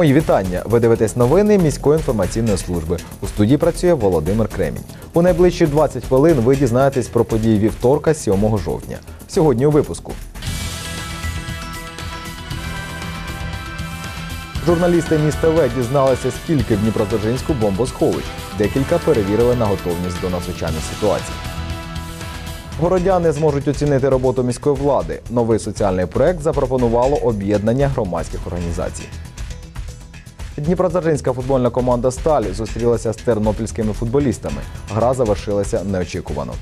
Мої вітання. Ви дивитесь новини міської інформаційної служби. У студії працює Володимир Кремінь. У найближчі 20 хвилин ви дізнаєтесь про події вівторка 7 жовтня. Сьогодні у випуску. Журналісти міста В дізналися, скільки в Дніпродзержинську бомбосховищ. Декілька перевірили на готовність до надзвичайних ситуацій. Городяни зможуть оцінити роботу міської влади. Новий соціальний проект запропонувало об'єднання громадських організацій. Дніпродзержинська футбольна команда Сталь зустрілася з тернопільськими футболістами. Гра завершилася неочікувано.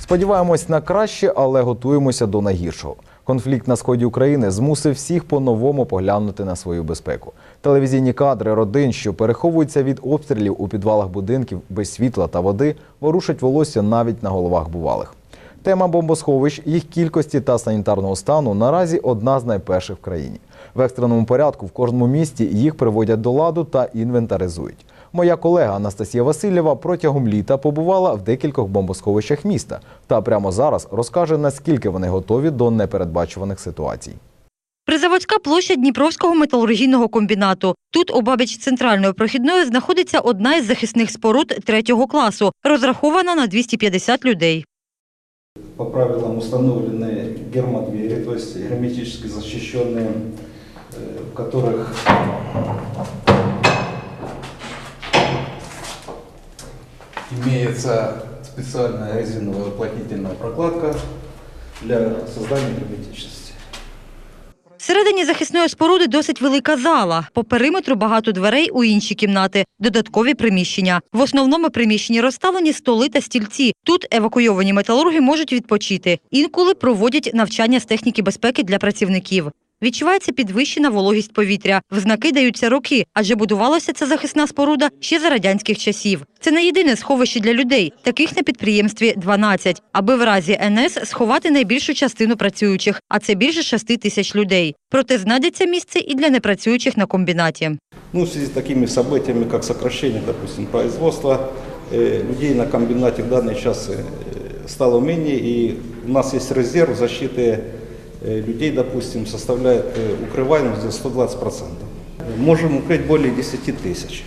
Сподіваємось на краще, але готуємося до найгіршого. Конфлікт на сході України змусив всіх по-новому поглянути на свою безпеку. Телевізійні кадри родин, що переховуються від обстрілів у підвалах будинків без світла та води, ворушать волосся навіть на головах бувалих. Тема бомбосховищ, їх кількості та санітарного стану наразі одна з найперших в країні. В екстреному порядку в кожному місті їх приводять до ладу та інвентаризують Моя колега Анастасія Васильєва протягом літа побувала в декількох бомбосховищах міста та прямо зараз розкаже, наскільки вони готові до непередбачуваних ситуацій. Призаводська площа Дніпровського металургійного комбінату. Тут, обабіч центральної прохідної, знаходиться одна із захисних споруд третього класу, розрахована на 250 людей. По правилам установлены гермодвери, то есть герметически защищенные, э, в которых имеется специальная резиновая уплотнительная прокладка для создания герметичности. Всередині захисної споруди досить велика зала. По периметру багато дверей у інші кімнати, додаткові приміщення. В основному приміщенні розставлені столи та стільці. Тут евакуйовані металурги можуть відпочити. Інколи проводять навчання з техніки безпеки для працівників. Відчувається підвищена вологість повітря. В знаки даються роки, адже будувалася ця захисна споруда ще за радянських часів. Це не єдине сховище для людей. Таких на підприємстві 12, аби в разі НС сховати найбільшу частину працюючих, а це більше 6 тисяч людей. Проте знайдеться місце і для непрацюючих на комбінаті. Ну, в связи с такими событиями, как сокращение, допустим, производства, э, людей на комбинате в данный час э, стало менее, и у нас есть резерв защиты э, людей, допустим, составляет э, укрываемость где 120%. Можем укрыть более 10 тысяч.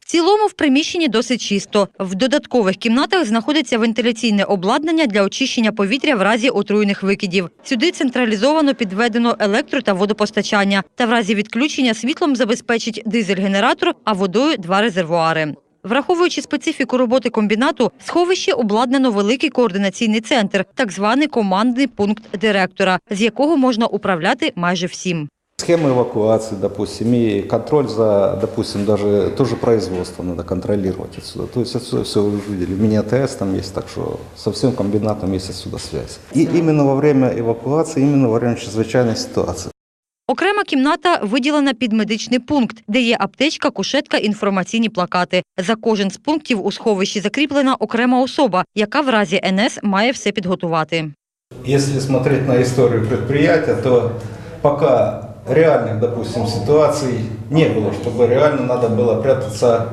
В цілому в приміщенні досить чисто. В додаткових кімнатах знаходиться вентиляційне обладнання для очищення повітря в разі отруйних викидів. Сюди централізовано підведено електро та водопостачання. Та в разі відключення світлом забезпечить дизель-генератор, а водою два резервуари. Враховуючи специфіку роботи комбінату, в сховищі обладнано великий координаційний центр, так званий командний пункт директора, з якого можна управляти майже всім. Схемы эвакуации, допустим, и контроль за, допустим, даже тоже производство надо контролировать отсюда. То есть отсюда все вы видели. Мини-АТС там есть, так что со всем комбинатом есть отсюда связь. И именно во время эвакуации, именно во время чрезвычайной ситуации. Окрема кімната виділена під медичний пункт, де є аптечка, кушетка, інформаційні плакати. За кожен з пунктів у сховищі закріплена окрема особа, яка в разі НС має все підготувати. Если смотреть на историю предприятия, то пока реальных, допустим, ситуаций не было, чтобы реально надо было прятаться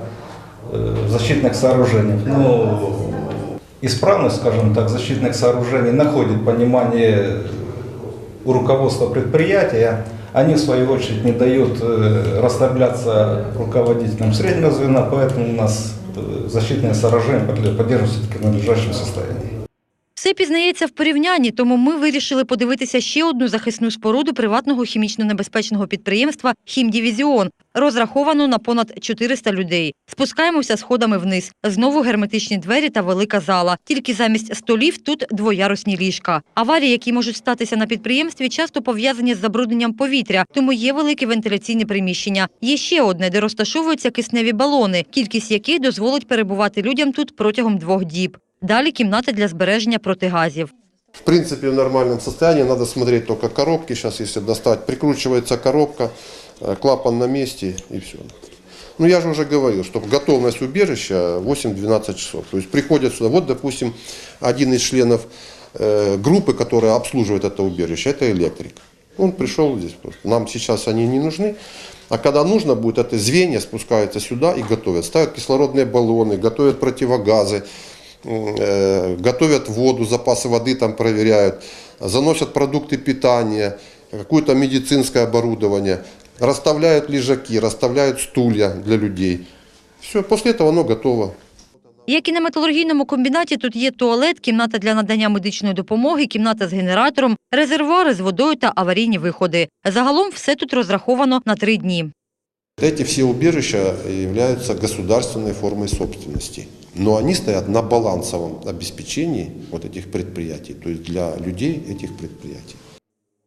э, в защитных сооружениях. Ну, исправность, скажем так, защитных сооружений находит понимание у руководства предприятия. Они, в свою очередь, не дают э, расслабляться руководителям среднего звена, поэтому у нас э, защитные сооружения поддерживаются все-таки в надлежащем состоянии. Все пізнається в порівнянні, тому ми вирішили подивитися ще одну захисну споруду приватного хімічно-небезпечного підприємства «Хімдивізіон», розраховану на понад 400 людей. Спускаємося сходами вниз. Знову герметичні двері та велика зала. Тільки замість столів тут двоярусні ліжка. Аварії, які можуть статися на підприємстві, часто пов'язані з забрудненням повітря, тому є велике вентиляційне приміщення. Є ще одне, де розташовуються кисневі балони, кількість яких дозволить перебувати людям тут протягом двох діб. Далі кімната для збереження протигазів. В принципе, в нормальном состоянии надо смотреть только коробки. Сейчас, если достать, прикручивается коробка, э, клапан на месте и все. Ну, я же уже говорил, что готовность убежища 8-12 часов. То есть приходят сюда, вот, допустим, один из членов э, группы, которая обслуживает это убежище, это электрик. Он пришел здесь просто. Нам сейчас они не нужны. А когда нужно будет, это звенья спускаются сюда и готовят. Ставят кислородные баллоны, готовят противогазы, м, э, готовят воду, запасы воды там проверяют, заносят продукты питания, какое-то медицинское оборудование, расставляют лежаки, расставляют стулья для людей. Все, после этого оно готово. Як і на металургійному комбінаті, тут є туалет, кімната для надання медичної допомоги, кімната з генератором, резервуари з водою та аварійні виходи. Загалом все тут розраховано на три дні. Эти все убежища являются государственной формой собственности. Но они стоят на балансовом обеспечении вот этих предприятий, то есть для людей этих предприятий.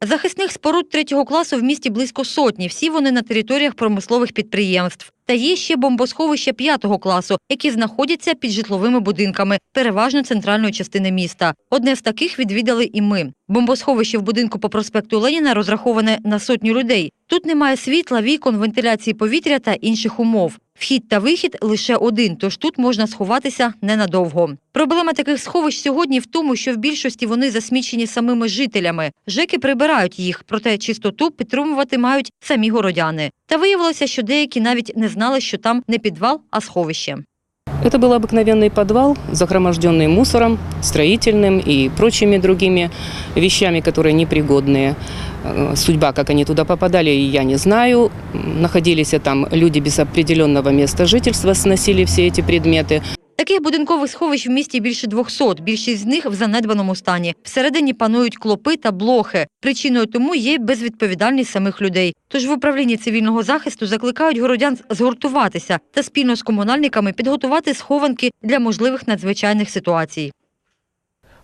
Захисних споруд третього класу в місті близько сотні. Всі вони на територіях промислових підприємств. Та є ще бомбосховища п'ятого класу, які знаходяться під житловими будинками, переважно центральної частини міста. Одне з таких відвідали і ми. Бомбосховище в будинку по проспекту Леніна розраховане на сотню людей. Тут немає світла, вікон, вентиляції повітря та інших умов. Вхід та вихід лише один, тож тут можна сховатися ненадовго. Проблема таких сховищ сьогодні в тому, що в більшості вони засмічені самими жителями. Жеки прибирають їх, проте чистоту підтримувати мають самі городяни. Та виявилося, що деякі навіть не знали, що там не підвал, а сховище. Это был обыкновенный подвал, загроможденный мусором, строительным и прочими другими вещами, которые непригодные. Э, Судьба, как они туда попадали, я не знаю. М, Находились там люди без определенного места жительства, сносили все эти предметы. Таких будинкових сховищ в місті більше 200, більшість з них в занедбаному стані. Всередині панують клопи та блохи. Причиною тому є й безвідповідальність самих людей. Тож в управлінні цивільного захисту закликають городян згуртуватися та спільно з комунальниками підготувати схованки для можливих надзвичайних ситуацій.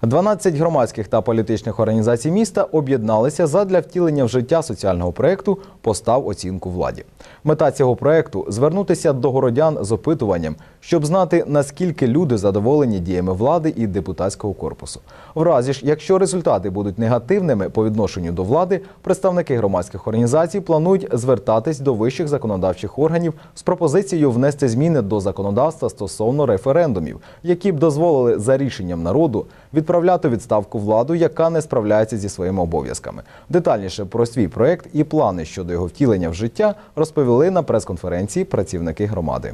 12 громадських та політичних організацій міста об'єдналися задля втілення в життя соціального проєкту Постав оцінку владі. Мета цього проєкту – звернутися до городян з опитуванням, щоб знати, наскільки люди задоволені діями влади і депутатського корпусу. В разі ж, якщо результати будуть негативними по відношенню до влади, представники громадських організацій планують звертатись до вищих законодавчих органів з пропозицією внести зміни до законодавства стосовно референдумів, які б дозволили за рішенням народу відправляти відставку владу, яка не справляється зі своїми обов'язками. Детальніше про свій проект і плани щодо його втілення в життя розповіли на прес-конференції працівники громади.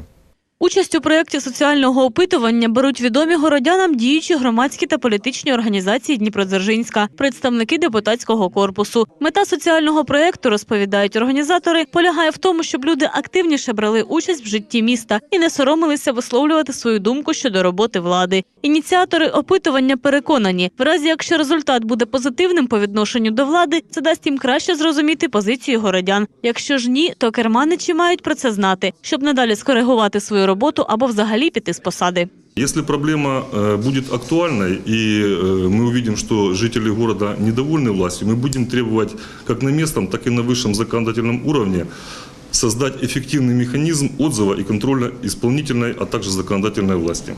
Участь у проєкті соціального опитування беруть відомі городянам діючі громадські та політичні організації Дніпродзержинська, представники депутатського корпусу. Мета соціального проєкту, розповідають організатори, полягає в тому, щоб люди активніше брали участь в житті міста і не соромилися висловлювати свою думку щодо роботи влади. Ініціатори опитування переконані, в разі якщо результат буде позитивним по відношенню до влади, це дасть їм краще зрозуміти позицію городян. Якщо ж ні, то керманичі мають про це знати, щоб надалі скоригувати свою роботу або взагалі піти з посади. Если проблема э, будет актуальной и э, мы увидим, что жители города недовольны властью, мы будем требовать как на местном, так и на высшем законодательном уровне создать эффективный механизм отзыва и контроля исполнительной, а также законодательной власти.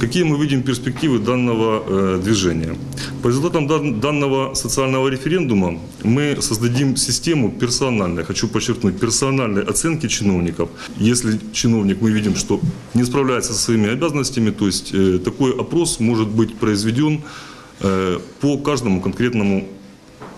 Какие мы видим перспективы данного э, движения? По результатам дан- данного социального референдума мы создадим систему персональной, хочу подчеркнуть, персональной оценки чиновников. Если чиновник, мы видим, что не справляется со своими обязанностями, то есть э, такой опрос может быть произведен э, по каждому конкретному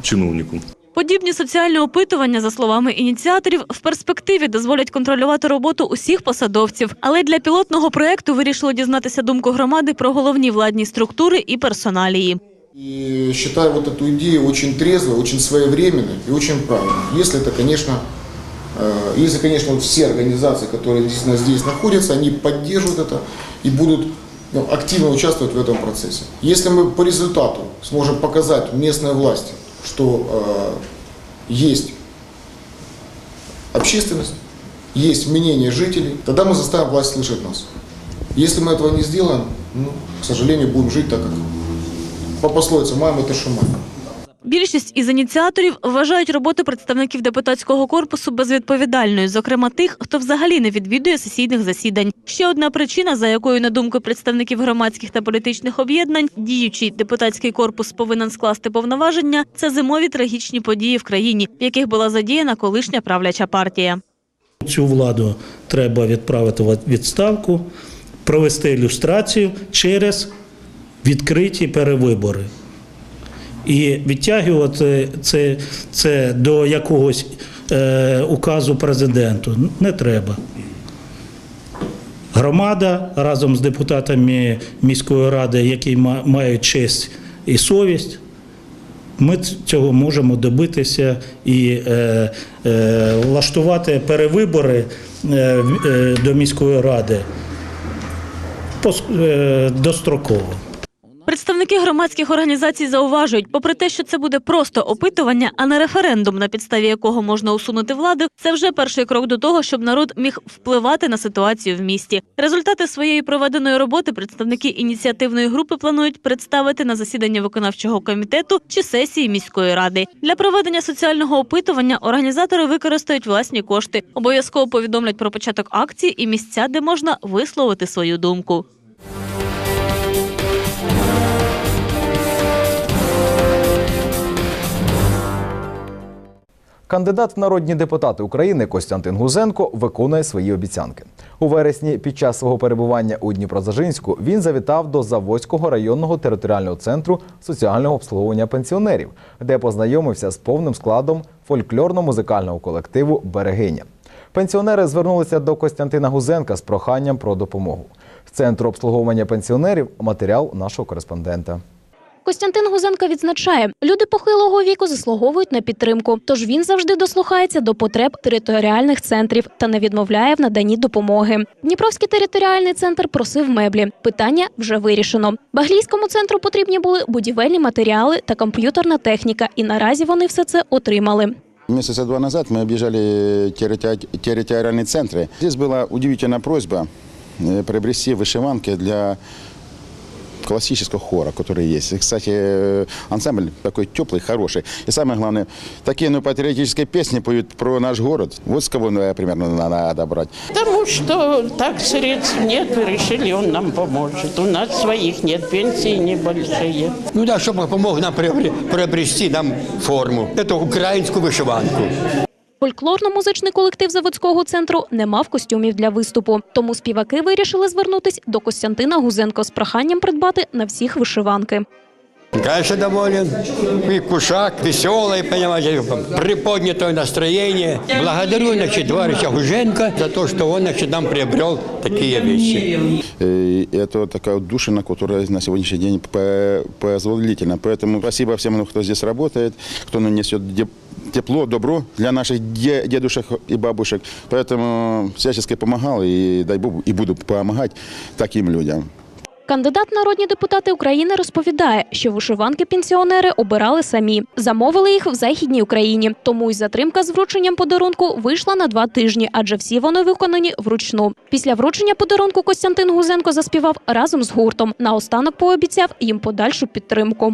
чиновнику. Подібні соціальні опитування, за словами ініціаторів, в перспективі дозволять контролювати роботу усіх посадовців. Але для пілотного проекту вирішили дізнатися думку громади про головні владні структури і персоналії. И считаю вот эту идею очень трезвой, очень своевременной и очень правильной. Если это, конечно, э, если, конечно, вот все организации, которые действительно здесь находятся, они поддержат это и будут ну, активно участвовать в этом процессе. Если мы по результату сможем показать местной власти, что э, есть общественность, есть мнение жителей, тогда мы заставим власть слышать нас. Если мы этого не сделаем, ну, к сожалению, будем жить так, как по пословице «мама это шумай». Більшість із ініціаторів вважають роботу представників депутатського корпусу безвідповідальною, зокрема тих, хто взагалі не відвідує сесійних засідань. Ще одна причина, за якою, на думку представників громадських та політичних об'єднань, діючий депутатський корпус повинен скласти повноваження, це зимові трагічні події в країні, в яких була задіяна колишня правляча партія. Цю владу треба відправити в відставку, провести ілюстрацію через відкриті перевибори. І відтягувати це, це до якогось е, указу президенту не треба. Громада разом з депутатами міської ради, які мають честь і совість, ми цього можемо добитися і е, е, влаштувати перевибори е, е, до міської ради е, достроково. Представники громадських організацій зауважують, попри те, що це буде просто опитування, а не референдум, на підставі якого можна усунути владу, це вже перший крок до того, щоб народ міг впливати на ситуацію в місті. Результати своєї проведеної роботи представники ініціативної групи планують представити на засідання виконавчого комітету чи сесії міської ради. Для проведення соціального опитування організатори використають власні кошти. Обов'язково повідомлять про початок акції і місця, де можна висловити свою думку. Кандидат в народні депутати України Костянтин Гузенко виконує свої обіцянки. У вересні під час свого перебування у Дніпродзержинську він завітав до Заводського районного територіального центру соціального обслуговування пенсіонерів, де познайомився з повним складом фольклорно-музикального колективу Берегиня. Пенсіонери звернулися до Костянтина Гузенка з проханням про допомогу. З центру обслуговування пенсіонерів матеріал нашого кореспондента. Костянтин Гузенко відзначає, люди похилого віку заслуговують на підтримку, тож він завжди дослухається до потреб територіальних центрів та не відмовляє в наданні допомоги. Дніпровський територіальний центр просив меблі. Питання вже вирішено. Баглійському центру потрібні були будівельні матеріали та комп'ютерна техніка, і наразі вони все це отримали. Месяца два назад мы объезжали территори- территориальные центры. Здесь была удивительная просьба э, приобрести вышиванки для классического хора, который есть. И, кстати, э, ансамбль такой теплый, хороший. И самое главное, такие ну, патриотические песни поют про наш город. Вот с кого ну, примерно на- надо брать. Потому что так средств нет, и решили, он нам поможет. У нас своих нет, пенсии небольшие. Ну да, чтобы помог нам приобре- приобрести нам форму. Это украинскую вышиванку. Фольклорно-музичний колектив заводського центру не мав костюмів для виступу, тому співаки вирішили звернутись до Костянтина Гузенко з проханням придбати на всіх вишиванки. Конечно, доволен. И кушак веселый, понимаете, приподнятое настроение. Благодарю, значит, товарища Гуженко за то, что он, значит, нам приобрел такие вещи. И это такая вот душина, которая на сегодняшний день по- позволительна. Поэтому спасибо всем, ну, кто здесь работает, кто нанесет де- тепло, добро для наших де- дедушек и бабушек. Поэтому всячески помогал и дай Бог и буду помогать таким людям. Кандидат народні депутати України розповідає, що вишиванки пенсіонери обирали самі. Замовили їх в Західній Україні. Тому й затримка з врученням подарунку вийшла на два тижні, адже всі вони виконані вручну. Після вручення подарунку Костянтин Гузенко заспівав разом з гуртом. Наостанок пообіцяв їм подальшу підтримку.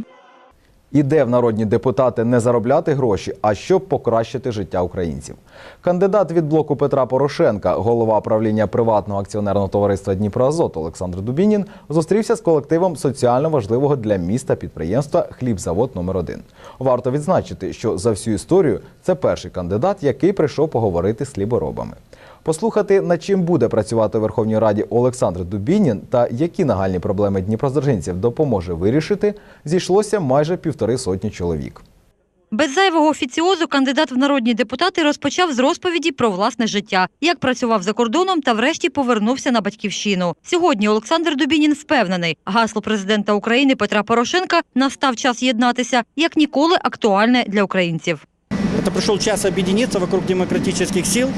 Іде в народні депутати не заробляти гроші, а щоб покращити життя українців. Кандидат від блоку Петра Порошенка, голова правління приватного акціонерного товариства Дніпроазот Олександр Дубінін зустрівся з колективом соціально важливого для міста підприємства Хлібзавод номер 1 Варто відзначити, що за всю історію це перший кандидат, який прийшов поговорити з хліборобами. Послухати, над чим буде працювати у Верховній Раді Олександр Дубінін та які нагальні проблеми дніпродзержинців допоможе вирішити, зійшлося майже півтори сотні чоловік. Без зайвого офіціозу кандидат в народні депутати розпочав з розповіді про власне життя, як працював за кордоном та врешті повернувся на батьківщину. Сьогодні Олександр Дубінін впевнений, гасло президента України Петра Порошенка настав час єднатися як ніколи актуальне для українців. Это пришел час объединиться вокруг демократических сил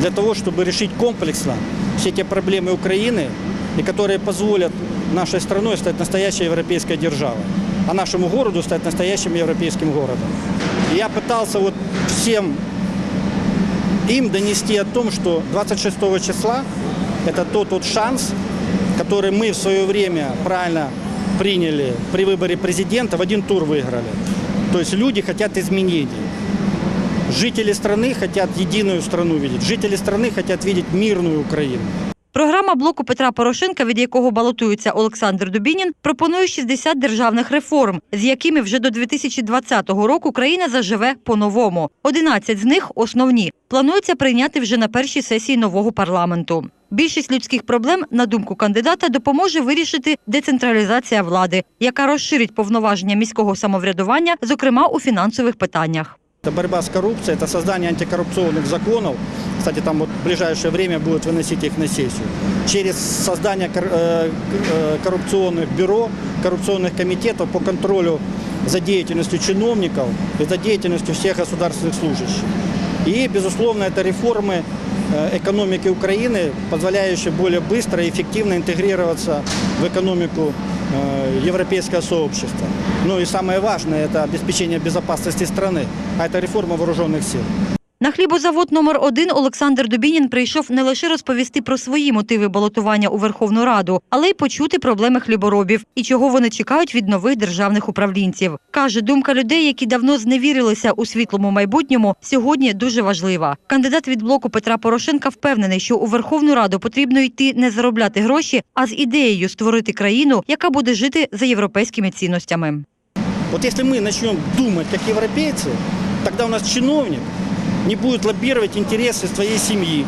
для того, чтобы решить комплексно все те проблемы Украины, и которые позволят нашей страной стать настоящей европейской державой, а нашему городу стать настоящим европейским городом. И я пытался вот всем им донести о том, что 26 числа это тот вот шанс, который мы в свое время правильно приняли при выборе президента, в один тур выиграли. То есть люди хотят изменений. Жители страны хотят единую страну видеть. Жители страны хотят видеть мирную Украину. Програма блоку Петра Порошенка, від якого балотується Олександр Дубінін, пропонує 60 державних реформ, з якими вже до 2020 року країна заживе по-новому. 11 з них основні. Планується прийняти вже на першій сесії нового парламенту. Більшість людських проблем, на думку кандидата, допоможе вирішити децентралізація влади, яка розширить повноваження міського самоврядування, зокрема у фінансових питаннях. Это борьба с коррупцией, это создание антикоррупционных законов. Кстати, там вот в ближайшее время будут выносить их на сессию. Через создание кор- э, э, коррупционных бюро, коррупционных комитетов по контролю за деятельностью чиновников и за деятельностью всех государственных служащих. И, безусловно, это реформы э, экономики Украины, позволяющие более быстро и эффективно интегрироваться в экономику э, европейского сообщества. Ну и самое важное – это обеспечение безопасности страны, а это реформа вооруженных сил. На хлібозавод номер 1 Олександр Дубінін прийшов не лише розповісти про свої мотиви балотування у Верховну Раду, але й почути проблеми хліборобів і чого вони чекають від нових державних управлінців. Каже, думка людей, які давно зневірилися у світлому майбутньому, сьогодні дуже важлива. Кандидат від блоку Петра Порошенка впевнений, що у Верховну Раду потрібно йти не заробляти гроші, а з ідеєю створити країну, яка буде жити за європейськими цінностями. Вот если мы начнем думать как европейцы, тогда у нас чиновник не будет лоббировать интересы своей семьи.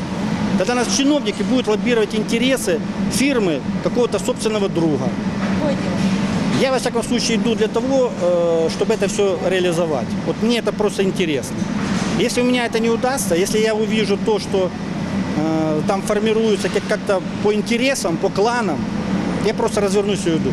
Тогда у нас чиновники будут лоббировать интересы фирмы какого-то собственного друга. Я, во всяком случае, иду для того, э, чтобы это все реализовать. Вот мне это просто интересно. Если у меня это не удастся, если я увижу то, что э, там формируется как- как-то по интересам, по кланам, я просто развернусь и уйду.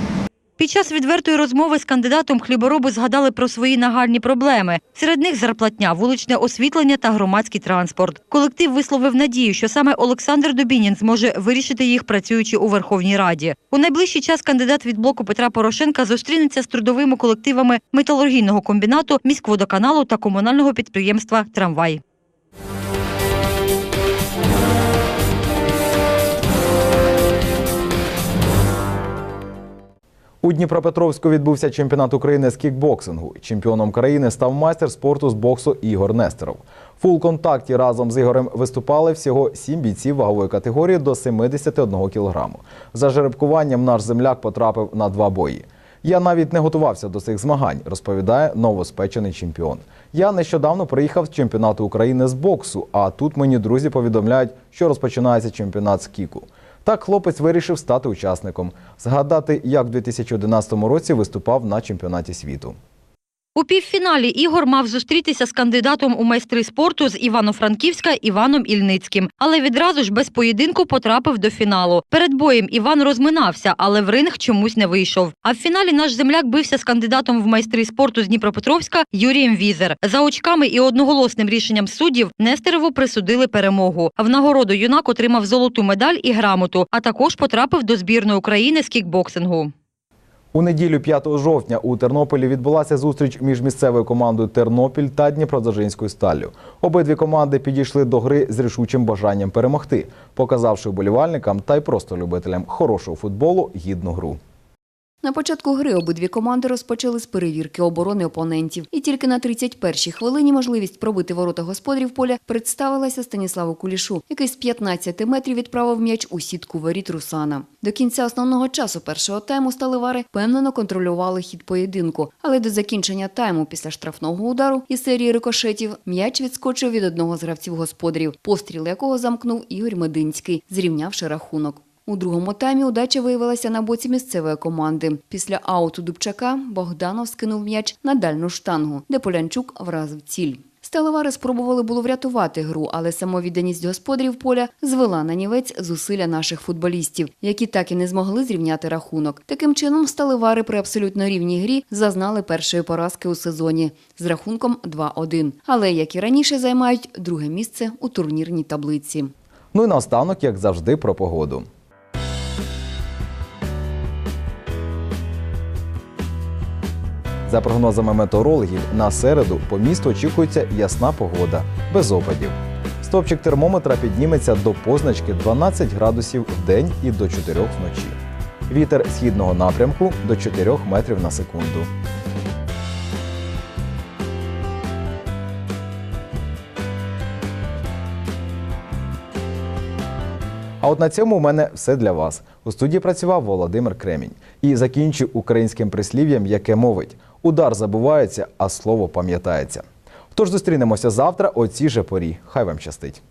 Під час відвертої розмови з кандидатом хлібороби згадали про свої нагальні проблеми. Серед них зарплатня, вуличне освітлення та громадський транспорт. Колектив висловив надію, що саме Олександр Дубінін зможе вирішити їх, працюючи у Верховній Раді. У найближчий час кандидат від блоку Петра Порошенка зустрінеться з трудовими колективами металургійного комбінату, міськводоканалу та комунального підприємства Трамвай. У Дніпропетровську відбувся чемпіонат України з кікбоксингу. Чемпіоном країни став майстер спорту з боксу Ігор Нестеров. Фул контакті разом з Ігорем виступали всього сім бійців вагової категорії до 71 кілограму. За жеребкуванням наш земляк потрапив на два бої. Я навіть не готувався до цих змагань, розповідає новоспечений чемпіон. Я нещодавно приїхав з чемпіонату України з боксу, а тут мені друзі повідомляють, що розпочинається чемпіонат з кіку. Так хлопець вирішив стати учасником, згадати, як в 2011 році виступав на чемпіонаті світу. У півфіналі Ігор мав зустрітися з кандидатом у майстри спорту з Івано-Франківська Іваном Ільницьким, але відразу ж без поєдинку потрапив до фіналу. Перед боєм Іван розминався, але в ринг чомусь не вийшов. А в фіналі наш земляк бився з кандидатом в майстри спорту з Дніпропетровська Юрієм Візер. За очками і одноголосним рішенням суддів Нестерову присудили перемогу. В нагороду юнак отримав золоту медаль і грамоту, а також потрапив до збірної України з кікбоксингу. У неділю 5 жовтня у Тернополі відбулася зустріч між місцевою командою Тернопіль та Дніпродзержинською сталлю. Обидві команди підійшли до гри з рішучим бажанням перемогти, показавши вболівальникам та й просто любителям хорошого футболу гідну гру. На початку гри обидві команди розпочали з перевірки оборони опонентів. І тільки на 31-й хвилині можливість пробити ворота господарів поля представилася Станіславу Кулішу, який з 15 метрів відправив м'яч у сітку воріт Русана. До кінця основного часу першого тайму сталевари впевнено контролювали хід поєдинку, але до закінчення тайму після штрафного удару і серії рикошетів м'яч відскочив від одного з гравців господарів, постріл якого замкнув Ігор Мединський, зрівнявши рахунок. У другому таймі удача виявилася на боці місцевої команди. Після ауту Дубчака Богданов скинув м'яч на дальну штангу, де Полянчук вразив ціль. Сталевари спробували було врятувати гру, але самовідданість господарів поля звела на нівець зусилля наших футболістів, які так і не змогли зрівняти рахунок. Таким чином, сталевари при абсолютно рівній грі зазнали першої поразки у сезоні з рахунком 2-1. Але, як і раніше, займають друге місце у турнірній таблиці. Ну і наостанок, як завжди, про погоду. За прогнозами метеорологів, на середу по місту очікується ясна погода, без опадів. Стопчик термометра підніметься до позначки 12 градусів в день і до 4 вночі. Вітер східного напрямку до 4 метрів на секунду. А от на цьому у мене все для вас. У студії працював Володимир Кремінь і закінчив українським прислів'ям, яке мовить: удар забувається, а слово пам'ятається. Тож зустрінемося завтра о цій же порі. Хай вам щастить.